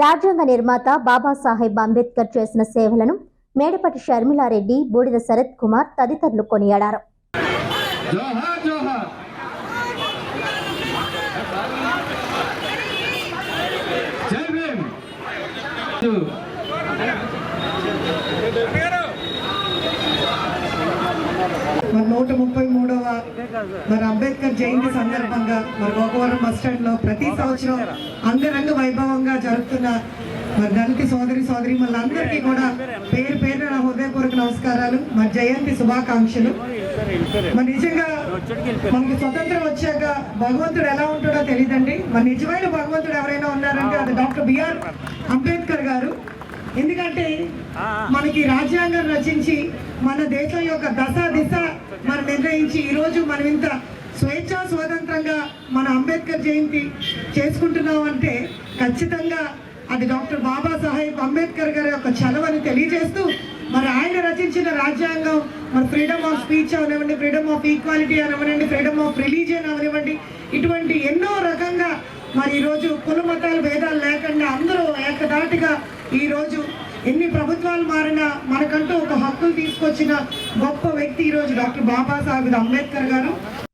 రాజ్యాంగ నిర్మాత బాబాసాహెబ్ అంబేద్కర్ చేసిన సేవలను మేడపటి షర్మిలారెడ్డి బూడిద శరత్ కుమార్ తదితరులు కొనియాడారు. నూట ముప్పై మరి అంబేద్కర్ జయంతి సందర్భంగా మరి గోకవరం బస్ స్టాండ్లో ప్రతి సంవత్సరం అంగరంగ వైభవంగా జరుగుతున్న మరి దళిత సోదరి సోదరి అందరికీ కూడా పేరు పేరు నా హృదయపూర్వక నమస్కారాలు. మరి జయంతి శుభాకాంక్షలు. మరి నిజంగా మనకి స్వతంత్రం వచ్చాక భగవంతుడు ఎలా ఉంటాడో తెలియదండి మరి నిజమైన భగవంతుడు ఎవరైనా ఉన్నారంటే అది డాక్టర్ బిఆర్ అంబేద్కర్ గారు. ఎందుకంటే మనకి రాజ్యాంగం రచించి మన దేశం యొక్క దశ దిశ మనం నిర్ణయించి ఈరోజు మనం ఇంత స్వేచ్ఛ స్వతంత్రంగా మన అంబేద్కర్ జయంతి చేసుకుంటున్నాం అంటే ఖచ్చితంగా అది డాక్టర్ బాబాసాహెబ్ అంబేద్కర్ గారి యొక్క చలవని తెలియజేస్తూ మరి ఆయన రచించిన రాజ్యాంగం మరి ఫ్రీడమ్ ఆఫ్ స్పీచ్ అవనివ్వండి ఫ్రీడమ్ ఆఫ్ ఈక్వాలిటీ అవనివ్వండి ఫ్రీడమ్ ఆఫ్ రిలీజియన్ అవనివ్వండి ఇటువంటి ఎన్నో రకంగా మరి ఈరోజు కుల మతాలు భేదాలు లేకుండా అందరూ ఏకదాటిగా ఈరోజు ఎన్ని ప్రభుత్వాలు మారినా మనకంటూ ఒక హక్కులు తీసుకొచ్చిన గొప్ప వ్యక్తి ఈరోజు డాక్టర్ బాబాసాహెబ్ అంబేద్కర్ గారు.